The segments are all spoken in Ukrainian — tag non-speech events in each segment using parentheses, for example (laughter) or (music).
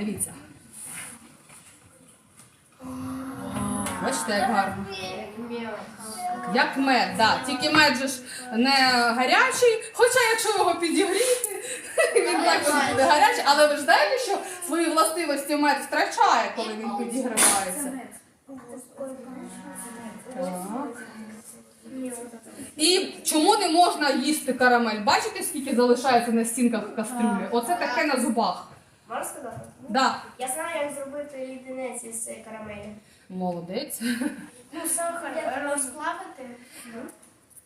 Дивіться. Бачите, як гарно. Як мед, да. Тільки мед же ж не гарячий, хоча якщо його підігріти, (laughs) він також буде гарячий. Але ви ж знаєте, що свої властивості мед втрачає, коли він підігрівається. Так. І чому не можна їсти карамель? Бачите, скільки залишається на стінках кастрюлі? Оце таке на зубах. Можеш сказати? Да. Я знаю, як зробити ліденець із карамелі. Молодець. Ну, сахар розплавити.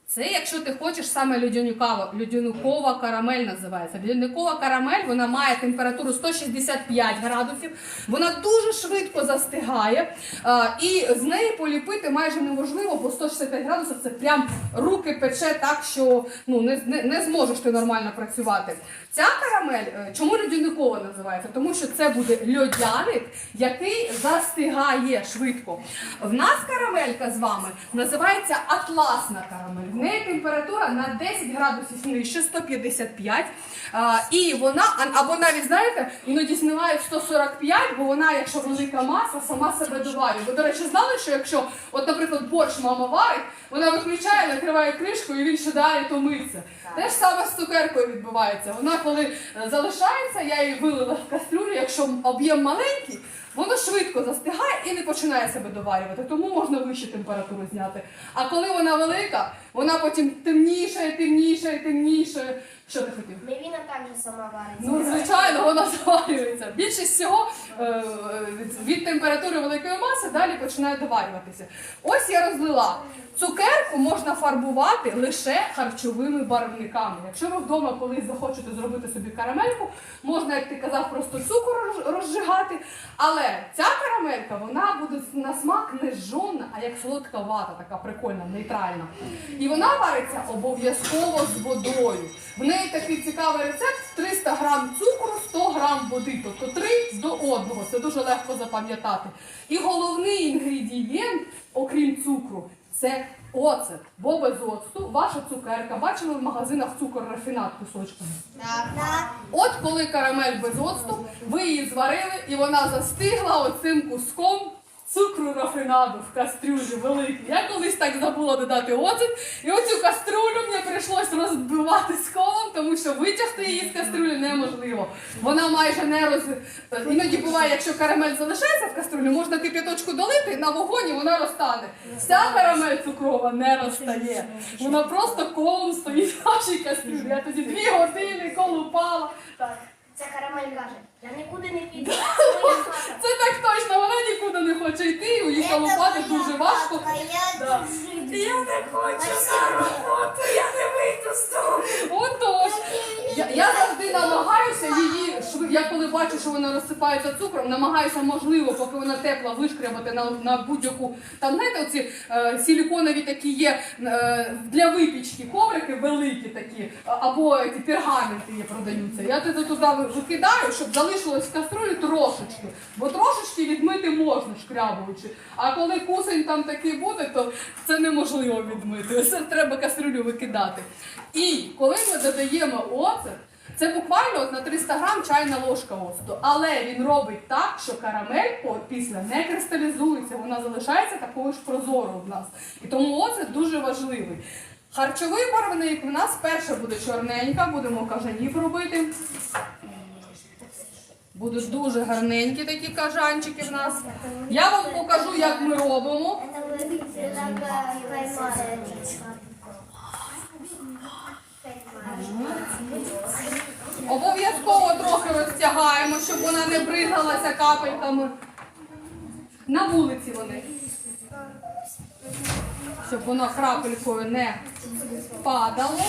Це якщо ти хочеш саме людянікова, людянікова карамель називається. Людянікова карамель вона має температуру 165 градусів, вона дуже швидко застигає, а, і з неї поліпити майже неможливо, бо 165 градусів це прям руки пече так, що ну не, не, не зможеш ти нормально працювати. Ця карамель, е, чому людяникова називається? Тому що це буде льодяник, який застигає швидко. В нас карамелька з вами називається атласна карамель. В неї температура на 10 градусів нижче, 155. А, і вона, або навіть, знаєте, іноді знімає 145, бо вона, якщо велика маса, сама себе доварює. Ви, до речі, знали, що якщо, от, наприклад, борщ мама варить, вона виключає, накриває кришкою і він ще далі томиться. Те ж саме з цукеркою відбувається. Вона, коли е, залишається, я її вилила в кастрюлю, якщо об'єм маленький, воно швидко застигає і не починає себе доварювати, тому можна вищу температуру зняти. А коли вона велика, вона потім темнішає, темнішає, темнішає. Що ти хотів? Мівіна також сама вариться. Ну, звичайно, вона заварюється. Більшість всього е, від, від температури великої маси далі починає доварюватися. Ось я розлила. Цукерку можна фарбувати лише харчовими барвниками. Якщо ви вдома колись захочете зробити собі карамельку, можна, як ти казав, просто цукор розжигати. Але ця карамелька вона буде на смак не жжона, а як солодка вата, така прикольна, нейтральна. І вона вариться обов'язково з водою. В неї такий цікавий рецепт: 300 грам цукру, 100 грам води, тобто 3 до одного. Це дуже легко запам'ятати. І головний інгредієнт, окрім цукру, це оцет. Бо без оцту ваша цукерка. Бачили в магазинах цукор рафінат кусочками. От коли карамель без оцту, ви її зварили і вона застигла оцим куском цукру рафінаду в кастрюлі великій. Я колись так забула додати оцет, і оцю каструлю мені прийшлось розбивати з колом, тому що витягти її з каструлі неможливо. Вона майже не роз... Іноді буває, якщо карамель залишається в каструлі, можна кип'яточку долити на вогонь і вона розтане. Ця карамель цукрова не розтає. Вона просто колом стоїть в вашій кастрюлі. Я тоді дві години колупала. Так. Ця карамель каже, я нікуди не піду. Це моя хата. Це так точно, вона нікуди не хоче йти, і їй колупати дуже важко. Да. Я не хочу на роботу, я не вийду з дому. Отож, я, я завжди намагаюся її, шви- я коли бачу, що вона розсипається цукром, намагаюся, можливо, поки вона тепла, вишкрябати на, на будь-яку. Там, знаєте, оці е, силіконові такі є е, для випічки коврики великі такі, а- або ці пергаменти є, продаються. Я туди туди викидаю, щоб залишилось в каструлі трошечки, бо трошечки відмити можна шкрябуючи. А коли кусень там такий буде, то це неможливо відмити. Це треба каструлю викидати. І коли ми додаємо оцет, це буквально на 300 грам чайна ложка оцту. Але він робить так, що карамель після не кристалізується, вона залишається такою ж прозорою в нас. І тому оцет дуже важливий. Харчовий барвник в нас перша буде чорненька, будемо кажанів робити. Будуть дуже гарненькі такі кажанчики в нас. Я вам покажу, як ми робимо. Обов'язково трохи розтягаємо, щоб вона не бригалася капельками. На вулиці вони. Щоб воно крапелькою не падало.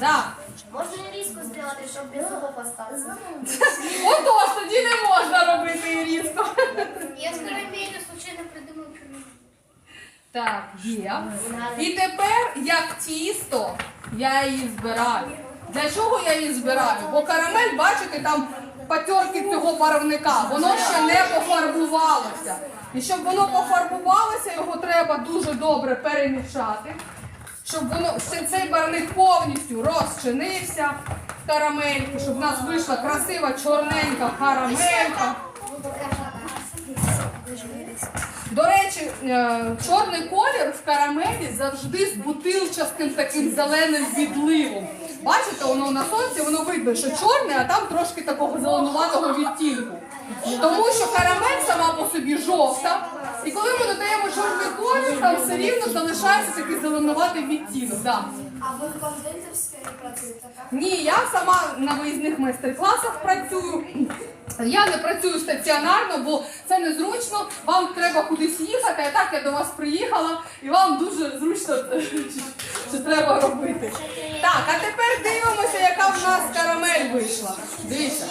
Да. Можна різко зробити, щоб без зубов остатися. Отож, тоді не можна робити і різко. Я з карамелью случайно придумав чорну. Так, є. І тепер, як тісто, я її збираю. Для чого я її збираю? Бо карамель, бачите, там патерки цього барвника, воно ще не пофарбувалося. І щоб воно пофарбувалося, його треба дуже добре перемішати, щоб воно ще цей барвник повністю розчинився. з карамельки, щоб в нас вийшла красива чорненька карамелька. До речі, е, чорний колір в карамелі завжди з бутилчастим таким зеленим відливом. Бачите, воно на сонці, воно видно, що чорне, а там трошки такого зеленуватого відтінку. Тому що карамель сама по собі жовта. І коли ми додаємо чорний колір, там все рівно залишається такий зеленуватий відтінок. Да. А ви в кондитерській працюєте, так? Ні, я сама на виїзних майстер-класах працюю. Я не працюю стаціонарно, бо це незручно. Вам треба кудись їхати, а так я до вас приїхала, і вам дуже зручно (laughs) що треба робити. Так, а тепер дивимося, яка в нас карамель вийшла. Дивіться.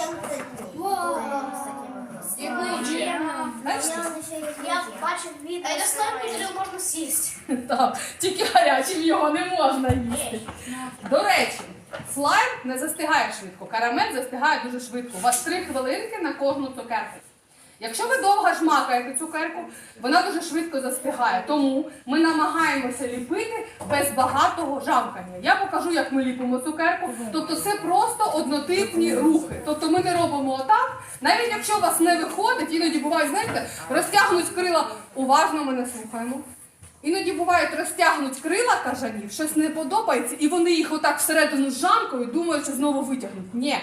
Я бачив відео. А я знаю, можна сісти. Так, тільки гарячим його не можна їсти. До речі, слайм не застигає швидко, карамель застигає дуже швидко. У вас три хвилинки на кожну цукерку. Якщо ви довго жмакаєте цукерку, вона дуже швидко застигає. Тому ми намагаємося ліпити без багатого жамкання. Я покажу, як ми ліпимо цукерку. Тобто це просто однотипні рухи. Тобто ми не робимо отак. Навіть якщо у вас не виходить, іноді буває, знаєте, розтягнуть крила, уважно мене слухаємо. Іноді бувають розтягнуть крила кажанів, щось не подобається, і вони їх отак всередину жамкою думають, що знову витягнуть. Ні,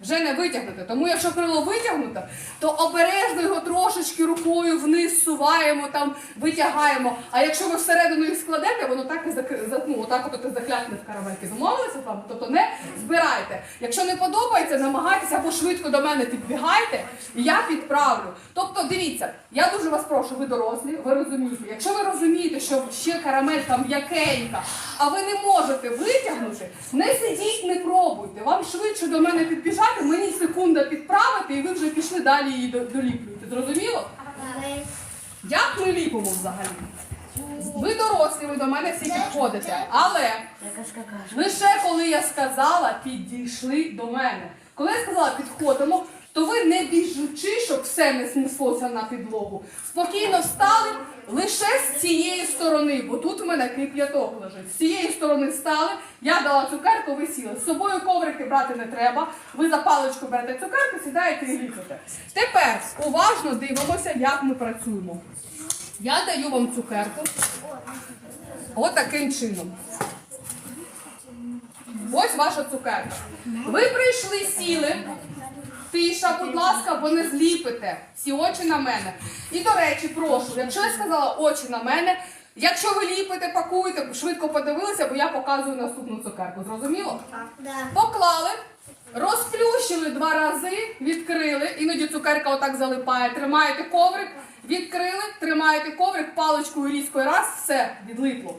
вже не витягнути. Тому якщо крило витягнуте, то обережно його трошечки рукою вниз суваємо, там витягаємо. А якщо ви всередину їх складете, воно так і ну, отак от заклякне в карамельки. Домовилися з вами? Тобто не збирайте. Якщо не подобається, намагайтеся або швидко до мене підбігайте, і я підправлю. Тобто, дивіться, я дуже вас прошу, ви дорослі, ви розумієте. Якщо ви розумієте, що ще карамель там м'якенька, а ви не можете витягнути, не сидіть, не пробуйте. Вам швидше до мене підбіжати, мені секунда підправити, і ви вже пішли далі її до- доліплюєте. Зрозуміло? Як ми ліпимо взагалі? Ви дорослі, ви до мене всі підходите. Але лише коли я сказала, підійшли до мене. Коли я сказала підходимо, то ви не біжучи, щоб все не снеслося на підлогу. Спокійно встали лише з цієї сторони, бо тут в мене кип'яток лежить. З цієї сторони встали, я дала цукерку, ви сіли. З собою коврики брати не треба. Ви за паличку берете цукерку, сідаєте і ліпите. Тепер уважно дивимося, як ми працюємо. Я даю вам цукерку. Отаким чином. Ось ваша цукерка. Ви прийшли, сіли. Тиша, будь ласка, бо не зліпите. Всі очі на мене. І до речі, прошу, якщо я сказала очі на мене, якщо ви ліпите, пакуєте, швидко подивилися, бо я показую наступну цукерку. Зрозуміло? Поклали, розплющили два рази, відкрили. Іноді цукерка отак залипає. Тримаєте коврик, відкрили, тримаєте коврик, паличкою різкою раз, все, відлипло.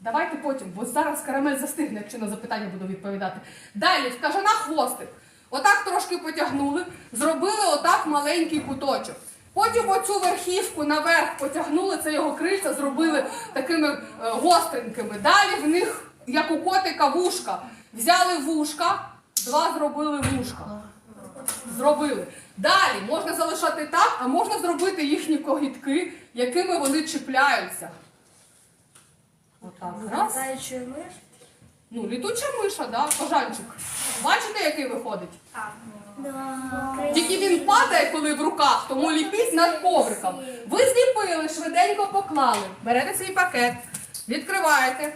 Давайте потім, бо зараз карамель застигне, якщо на запитання буду відповідати. Далі в кажана хвостик. Отак трошки потягнули, зробили отак маленький куточок. Потім оцю верхівку наверх потягнули, це його крильця, зробили такими е, гостренькими. Далі в них, як у котика, вушка. Взяли вушка, два зробили вушка. Зробили. Далі можна залишати так, а можна зробити їхні когітки, якими вони чіпляються. Отак. Раз. Ну, літуча миша, да, кожанчик. Бачите, який виходить? Тільки він падає, коли в руках, тому ліпіть над ковриком. Ви зліпили, швиденько поклали. Берете свій пакет, відкриваєте.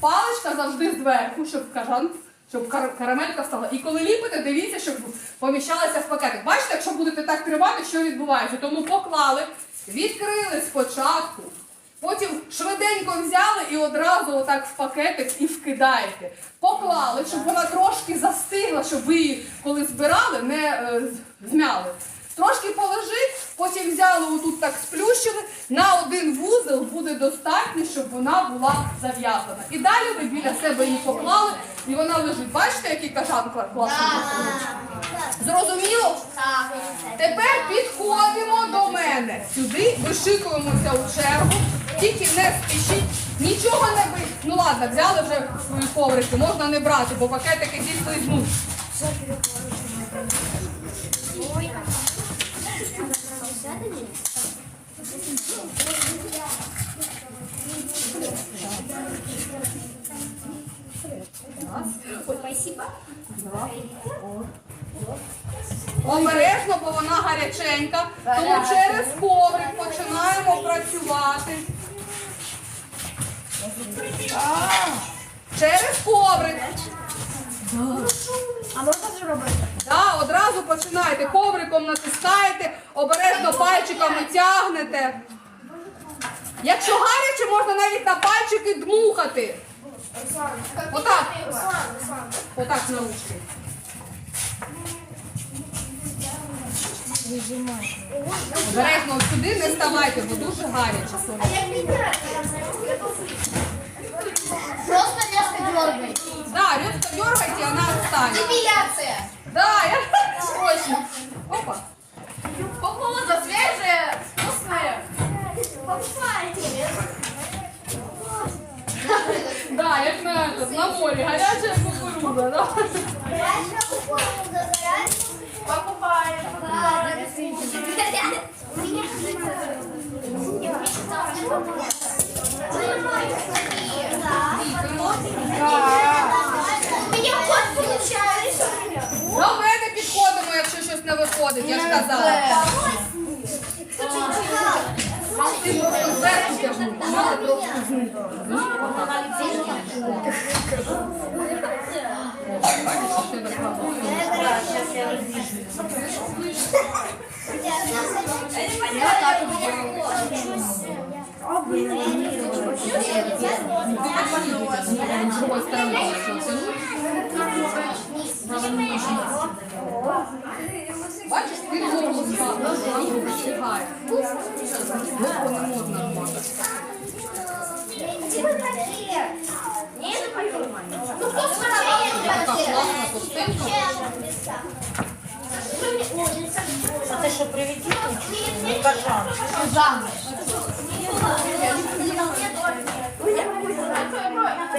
Паличка завжди зверху, щоб кажан, щоб кар- карамелька стала. І коли ліпите, дивіться, щоб поміщалася в пакетик. Бачите, якщо будете так тримати, що відбувається? Тому поклали, відкрили спочатку. Потім швиденько взяли і одразу отак в пакетик і вкидаєте. Поклали, щоб вона трошки застигла, щоб ви її, коли збирали, не е, змяли. Трошки положить, потім взяли отут так сплющили. На один вузол буде достатньо, щоб вона була зав'язана. І далі ви біля себе її поклали, і вона лежить. Бачите, який кажан класний? Зрозуміло? Тепер підходимо до мене. Сюди вишикуємося у чергу. Тільки не спішіть. Нічого не ви. Ну ладно, взяли вже свої коврики, можна не брати, бо пакетики. Ой, спасибо. Обережно, бо вона гаряченька. Тому через коврик починаємо працювати. Через коврик. А можна вже робити? Да, одразу починаєте. Ковриком натискаєте, обережно пальчиками тягнете. Якщо гаряче, можна навіть на пальчики дмухати. Отак. Отак на ручки. Обережно сюди не ставайте, бо дуже гаряче. А як підняти? Просто резко дергай. Да, рюбка дергайте, она встанет. Депиляция. Да, я срочно. Опа. Кукуруза свежая, вкусная. Покупайте. Да, як на, на морі, гаряча кукуруза, да? Покупаем. Бачиш, ти що тебе складно? З другої сторони, якщо тягнути. Бачиш,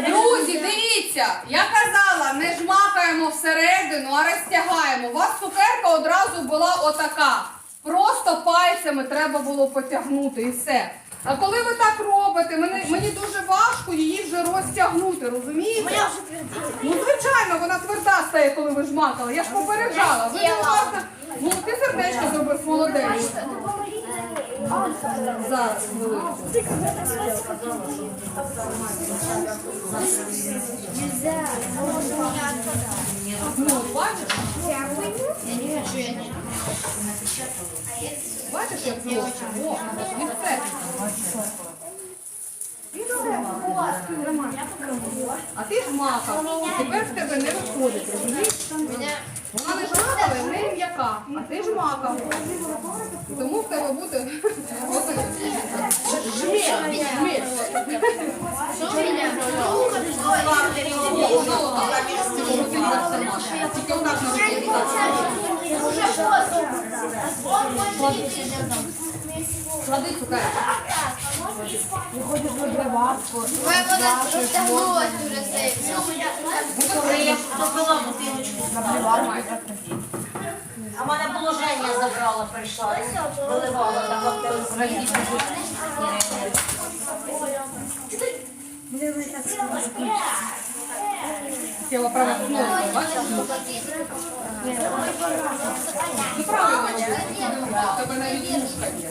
Друзі, дивіться, я казала, не жмакаємо всередину, а розтягаємо. У вас цукерка одразу була отака. Просто пальцями треба було потягнути і все. А коли ви так робите, мені, мені дуже важко її вже розтягнути, розумієте? Ну, звичайно, вона тверда стає, коли ви жмакали. Я ж попереджала. Ви не уважно. Ну, ти сердечко зробив молодець. Зараз, хвилинку. Ну, бачиш? Бачиш, як злочин? О, і все. І все. А ж. Тепер в тебе не виходить, розумієш? Вона не жмакала, в неї м'яка, а ти ж макав. Тому в тебе буде отак. Жміль, жміль. Тільки отак на руки. Клади цукерку. А мене положення забрала, прийшла. Виливала там? Ти правильно робиш. Тебе навіть мушка є.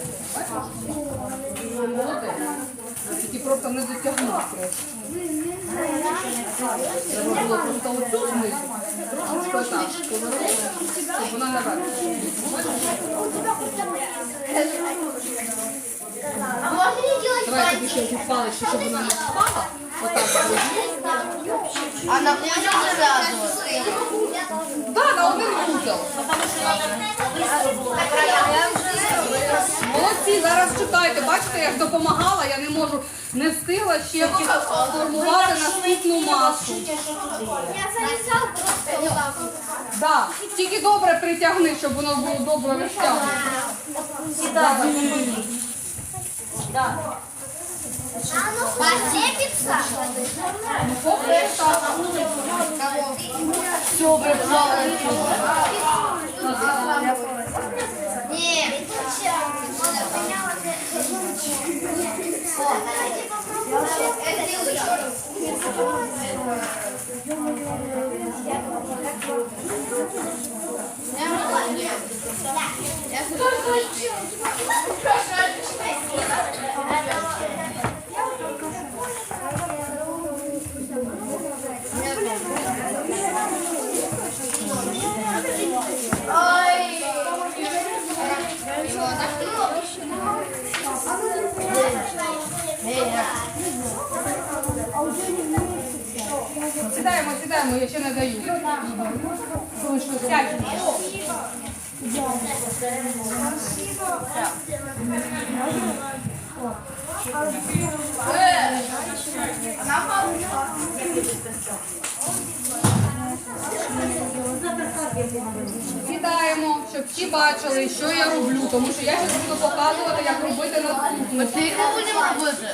Молодець. Тільки просто не дотягнув. Треба було просто оцю знизу. Трошечки отак щоб вона не Давай тобі ще ці щоб вона не впала. Отак. А на кухню сразу. Да, на один вузол. Молодці, зараз читайте. Бачите, як допомагала, я не можу, не встигла ще сформувати наступну масу. Я залезал просто. Да. Тільки добре притягни, щоб воно було добре розтягнуто. Да. Посыпется? Ну, поки так. Все, Нет. Это Сідаємо, я ще не даю. Сонечко. Е, Сідаємо, щоб всі бачили, що я роблю, тому що я зараз буду показувати, як робити наступне. Тільки будемо робити.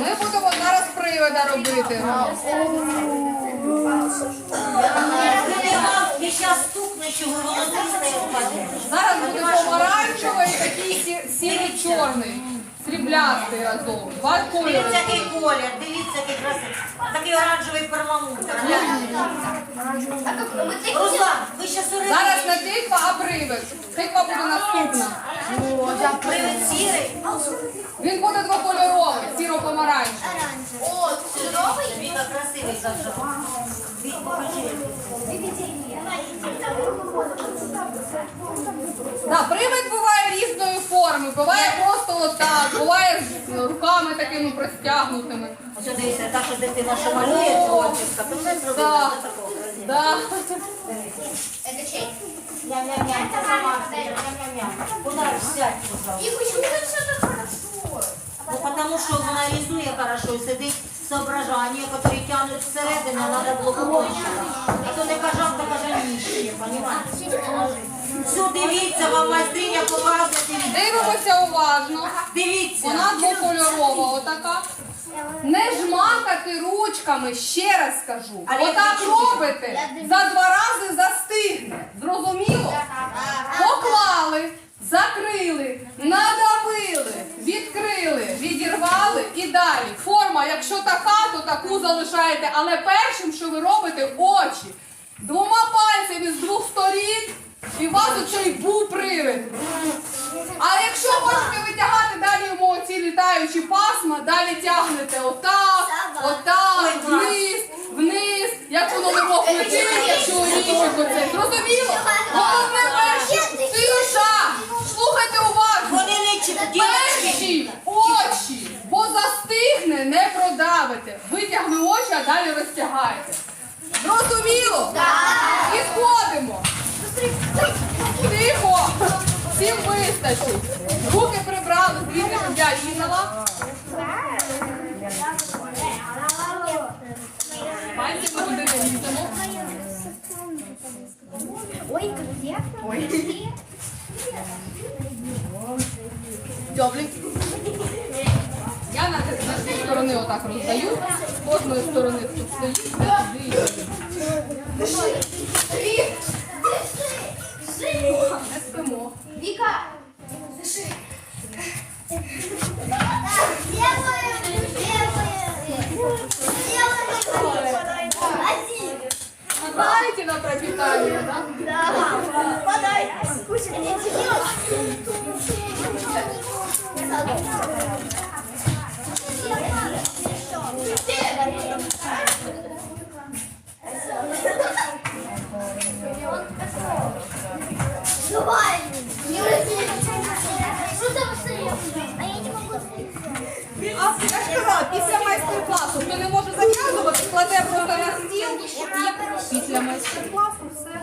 Ми будемо зараз привода робити. Зараз стукне, чого воно впаде. Зараз буде помаранчевий такий сі- сіро-чорний, сріблястий разом. Два кольори. Дивіться, який колір, дивіться, який красивий. Такий оранжевий перламутр. Руслан, ви ще Зараз сурили. не тиква, а привид. Тиква буде наступна. Привид сірий. Він буде двокольоровий, сіро-помаранчевий. О, сировий? Він красивий завжди. Да, привид буває різної форми, буває просто отак, буває з руками такими простягнутими. Ось дивіться, та, що дитина що малює то Да. до такого. Да. Это чей? Ням-ням-ням, сама. Ням-ням-ням. Куда ж пожалуйста. И почему это все так хорошо? Ну, потому що вона рисує хорошо і сидить соображання, які тягнуть всередину, треба було побольше. А то не кажав, то каже ніще, понімаєте? Все, дивіться, вам майстриня показує. Дивимося уважно. Дивіться. Вона двокольорова, отака. Не жмакати ручками, ще раз скажу. А Отак хочу. робите, за два рази застигне. Зрозуміло? Поклали, закрили, надавили, відкрили, відірвали і далі. Форма, якщо така, то таку залишаєте. Але першим, що ви робите, очі. Двома пальцями з двох сторін, і у вас оцей був привид. А якщо хочете витягати далі ці літаючі пасма, далі тягнете отак, отак, вниз, вниз, як воно не летить, якщо орішок оце. Зрозуміло? Головне перші тиша. Слухайте уважно. Вони не. Перші очі, бо застигне, не продавите. Витягли очі, а далі розтягаєте. Зрозуміло? І сходимо. Тихо! Всім вистачить. Руки прибрали, звідти, щоб я різала. Пальці ми не різемо. Ой? Ой. Тьопленький. Я на, дві сторони отак роздаю. З кожної сторони тут стоїть, я туди. Не спимо. Дайте на пропитание, да? Да. Подай. Давай. Після майстер-класу все.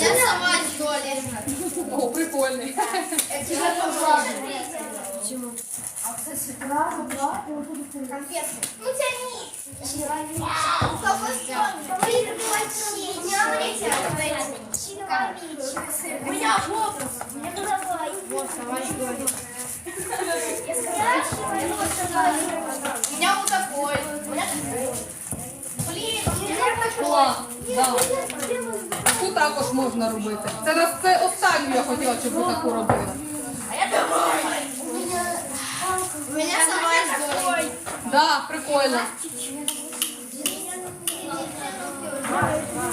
Я сама? О, прикольний. Ну тяни. С какой стороны? У меня вопрос. Вот, давай, Я У меня вот такой. Блин, у такой. Таку також можна робити. Це, це останню я хотіла, щоб ви таку робили. У меня сама из доли. Да, прикольно. Hi. Hi.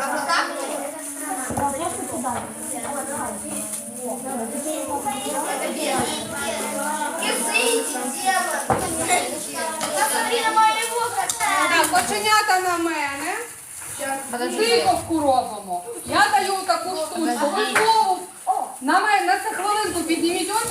Вот так? Посмотри на мене. Тиковку робимо. Я даю таку штучку. На мене на це хвилинку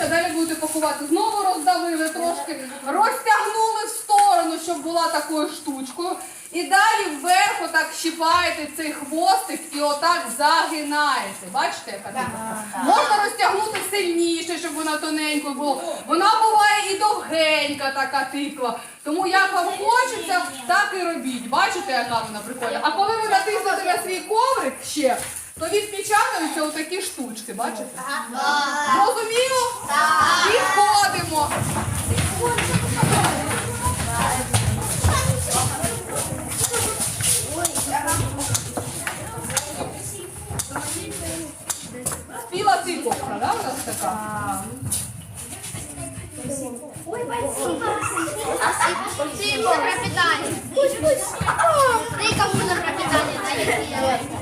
далі будете пакувати. Знову роздавили трошки, розтягнули в сторону, щоб була такою штучкою. І далі вверх отак щіпаєте цей хвостик і отак загинаєте. Бачите, яка тикавка? Можна розтягнути сильніше, щоб вона тоненькою була. Вона буває і довгенька така тиква. Тому як вам хочеться, так і робіть. Бачите, яка вона прикольна. А коли ви натиснете на свій коврик ще, то відпечатаються отакі штучки, бачите? Зрозуміло? Підходимо. Спіла тиковка, да, у нас така? Ой, спасибо. Пропитание. Ты кому на пропитание дай.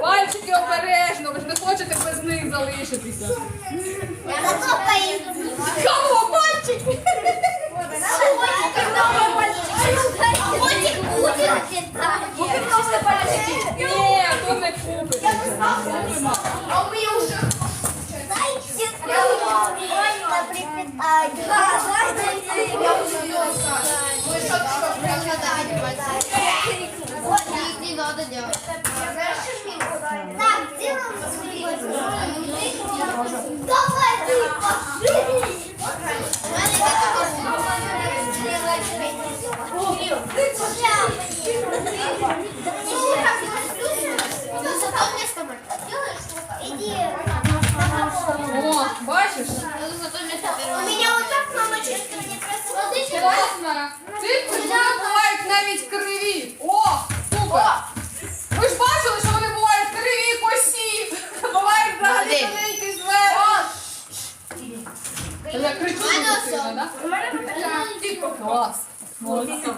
Пальчики обережно, ви ж не хочете без них залишитися. Кого пальчики? Ні, то не купите. А прям надо? Не, надо делать. Так, делаем Давай ты пошли. О, бачиш? У тобой. меня вот так мама не красиво. Класно. Вони бувають навіть криві. О, супер. Ви ж бачили, що вони бувають криві, косі. Бувають взагалі Молодець. тоненькі зверху. Я кричу? Клас. Молодці.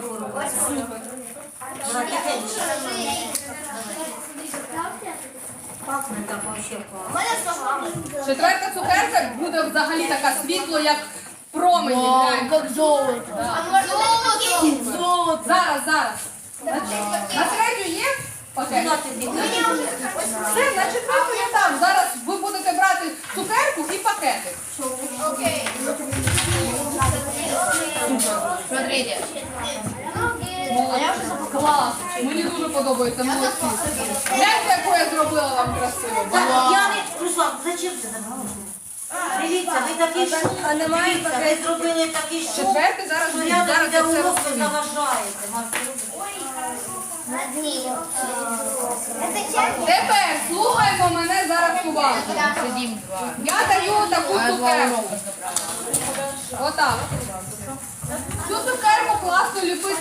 Пахне так вообще класно. Четверта цукерка буде взагалі така світло, як промені. Як золото. Золото. Зараз, зараз. На, на третю є? Окей. Все, на четверту я там. Зараз ви будете брати цукерку і пакетик. Окей. Смотрите. Клас. Мені дуже подобається. Молодці. Гляньте, яку я зробила вам красиво. Я не Руслан, зачем це так робите? Дивіться, ви такі шум, дивіться, ви зробили такі шум, Четверте зараз буде. я Зараз розповім. заважаєте. Марко. Над ним. Это часть. Тепер слухаймо мене зараз уважно. Я даю таку цукерку. Отак.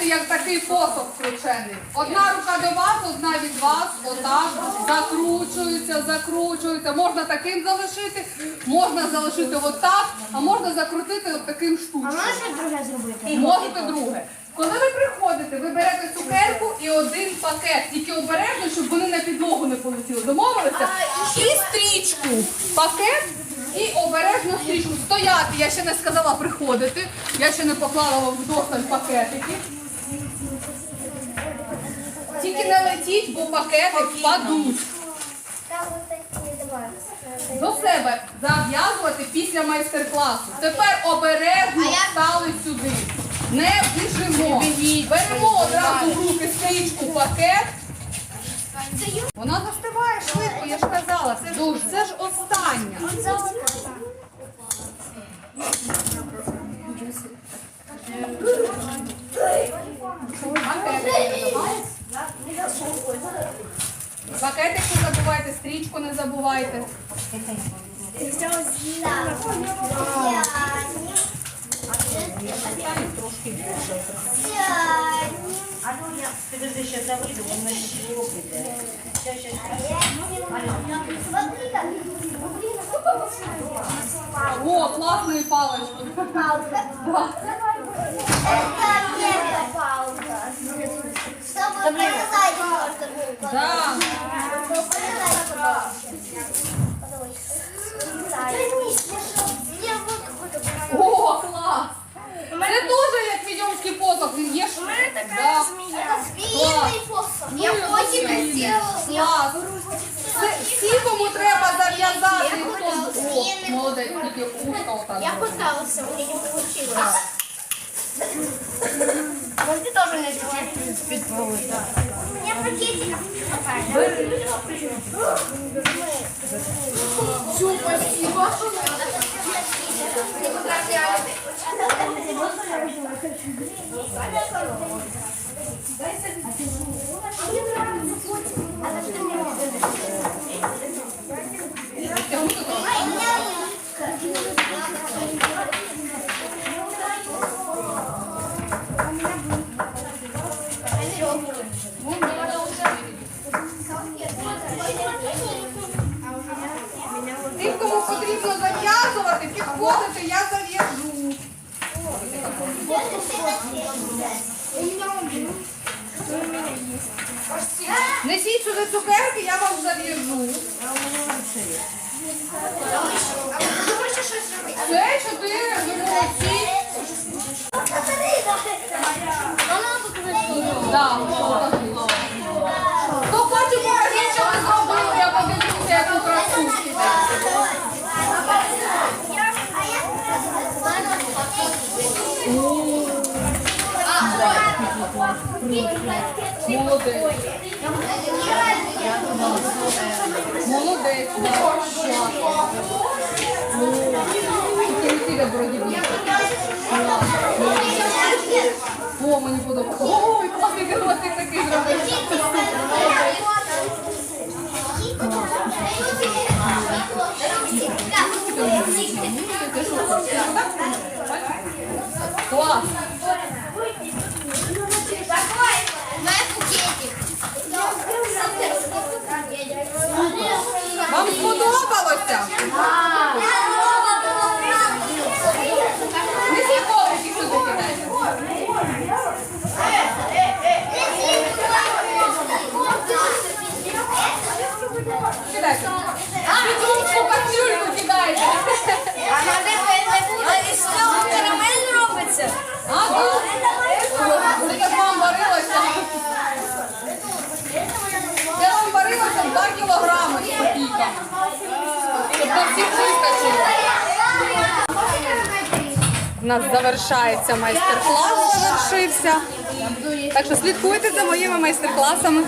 Ліпити, як такий посох скручений. Одна рука до вас, одна від вас, отак, закручується, закручується. Можна таким залишити, можна залишити отак, а можна закрутити от таким А штучком. можна друге зробити? Можете друге. Коли ви приходите, ви берете цукерку і один пакет. Тільки обережно, щоб вони на підлогу не полетіли. Домовилися? І стрічку. Пакет і обережно стрічку. Стояти. Я ще не сказала приходити. Я ще не поклала вам вдосталь пакетики. Тільки не летіть, бо пакети впадуть. Там такі два. До себе зав'язувати після майстер-класу. Тепер обережно стали сюди. Не біжимо. Беремо одразу в руки стрічку пакет. Вона застиває швидко, я ж казала. Це ж, це ж остання. А ну я підожди, ще завийду, бо мене ще блок іде. Щас, щас, О, класної палички. Чтобы показать можно. Да. О, клас! Це теж як відьомський посох. Він є ж. Да. Змеиный посох. Я Клас. Це всі, кому треба зав'язати. Я хто- О, Молодець, тільки ушка отак. Я зробила. у меня не получилось. Ты тоже не принципе, У меня пакетик. Чу, спасибо. Тягнути трохи. Тим, кому потрібно підходити, я зав'яжу. Такий зробив. Вам сподобалося? Не всі коврики сюди кидайте. Кидайте. Підручку кастрюльку кидайте. Ага. Це як вам Це вам варилося 2 кілограми з на всіх вистачило. У нас завершається майстер-клас, завершився. Так що слідкуйте за моїми майстер-класами.